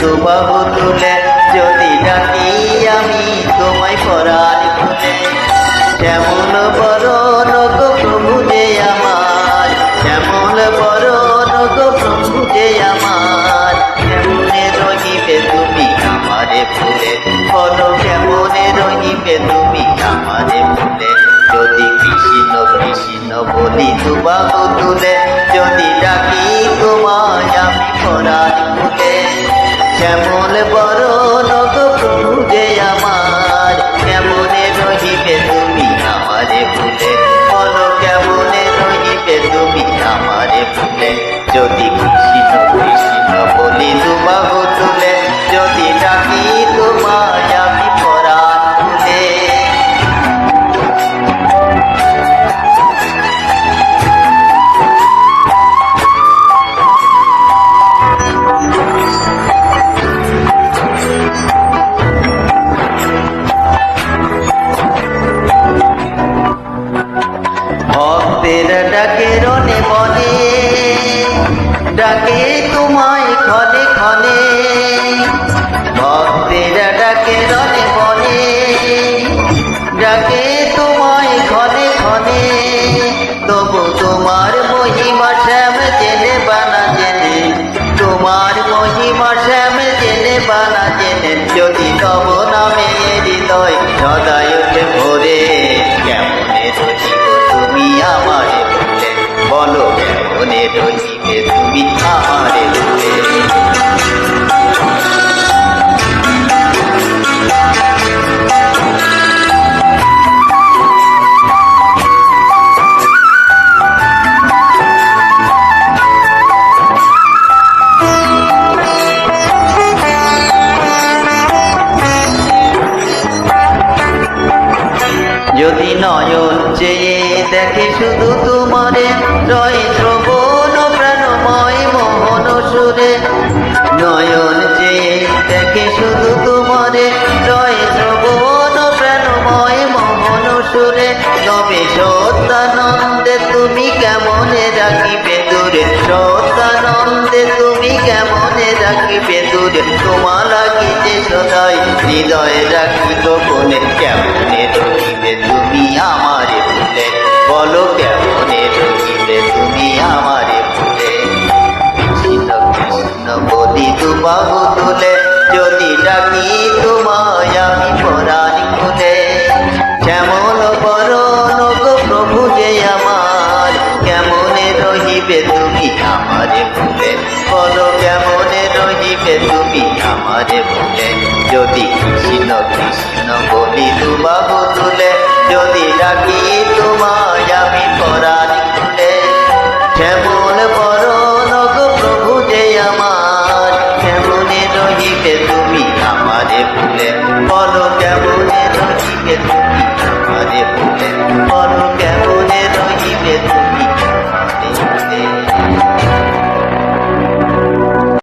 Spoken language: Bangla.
দুবাহু তুলে, যদি ডাকি আমি তোমায় পরাণ খুলে কেমন বরণ গো প্রভু যে আমার কেমন বরণ গো প্রভু যে আমার, কেমনে রহিবে তুমি আমারে ফুলে? বলো কেমনে রহিবে তুমি আমারে ফুলে? যদি কৃষ্ণ কৃষ্ণ বলি দুবাহু তুলে, যদি ডাকি আমি পরাণ খুলে কেমন বরণ ডাকে রনে বনে, ডাকে তোমায় ক্ষণে ক্ষণে ভক্তের ডাকে রনে বনে, ডাকে তোমায় ক্ষণে ক্ষণে তবু তোমার মহিমা শ্যাম জেনে বানা জেনে, তোমার মহিমা শ্যাম জেনে বানা জেনে, যদি তব নামে হৃদয় উঠে ভরে চেয়ে দেখে শুধু তোমারে। রয় শ্রবণ প্রাণময় মোহন সুরে। নয়ন চেয়ে দেখে শুধু তোমারে। রয় শ্রবণ প্রাণময় মোহন সুরে। তবে সত্যানন্দে তুমি কেমনে রাখিবে দূরে? সত্যানন্দে তুমি কেমনে রাখিবে দূরে? তোমার লাগিতে সদাই হৃদয়ে রাখি গোপনে কেমনে দুবাহু তুলে, যদি ডাকি তোমায় আমি পরাণ খুলে কেমন বরণ গো প্রভু যে আমার, কেমনে রহিবে তুমি আমারে ভুলে? বলো, কেমনে রহিবে তুমি আমারে ভুলে? যদি কৃষ্ণ কৃষ্ণ বলি দুবাহু তুলে, যদি ডাকি it.